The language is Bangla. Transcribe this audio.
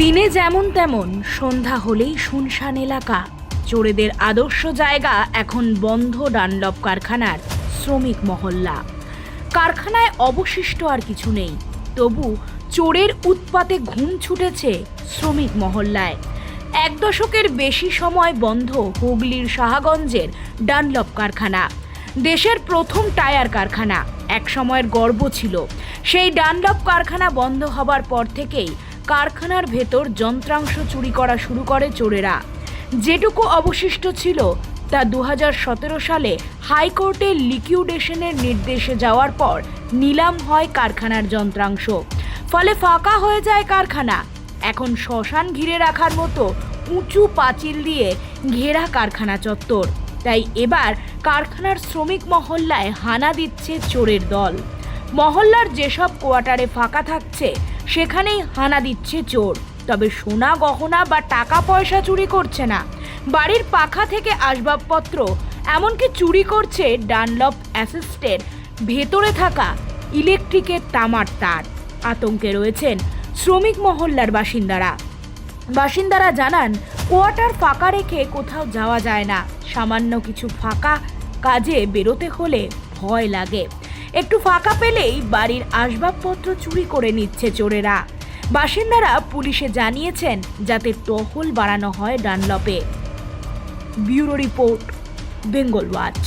দিনে যেমন তেমন, সন্ধ্যা হলেই শুনশান এলাকা। চোরেদের আদর্শ জায়গা এখন বন্ধ ডানলপ কারখানার শ্রমিক মহল্লা। কারখানায় অবশিষ্ট আর কিছু নেই, তবু চোরের উৎপাতে ঘুম ছুটেছে শ্রমিক মহল্লায়। এক দশকের বেশি সময় বন্ধ হুগলির শাহগঞ্জের ডানলপ কারখানা। দেশের প্রথম টায়ার কারখানা, এক সময়ের গর্ব ছিল। সেই ডানলপ কারখানা বন্ধ হবার পর থেকেই কারখানার ভেতর যন্ত্রাংশ চুরি করা শুরু করে চোরেরা। যেটুকু অবশিষ্ট ছিল তা দু হাজার সতেরো সালে হাইকোর্টে লিকিউডেশনের নির্দেশে যাওয়ার পর নিলাম হয় কারখানার যন্ত্রাংশ। ফলে ফাঁকা হয়ে যায় কারখানা। এখন শ্মশান ঘিরে রাখার মতো উঁচু পাঁচিল দিয়ে ঘেরা কারখানা চত্বর। তাই এবার কারখানার শ্রমিক মহল্লায় হানা দিচ্ছে চোরের দল। মহল্লার যেসব কোয়ার্টারে ফাঁকা থাকছে, সেখানেই হানা দিচ্ছে চোর। তবে সোনা গহনা বা টাকা পয়সা চুরি করছে না। বাড়ির পাখা থেকে আসবাবপত্র, এমনকি চুরি করছে ডানলপ অ্যাসিস্টের ভেতরে থাকা ইলেকট্রিকের তামার তার। আতঙ্কে রয়েছেন শ্রমিক মহল্লার বাসিন্দারা। বাসিন্দারা জানান, কোয়ার্টার ফাঁকা রেখে কোথাও যাওয়া যায় না। সামান্য কিছু ফাঁকা কাজে বেরোতে হলে ভয় লাগে। একটু ফাঁকা পেলেই বাড়ির আসবাবপত্র চুরি করে নিচ্ছে চোরেরা। বাসিন্দারা পুলিশে জানিয়েছেন যাতে টহল বাড়ানো হয় ডানলপে। Bureau report, Bengal watch.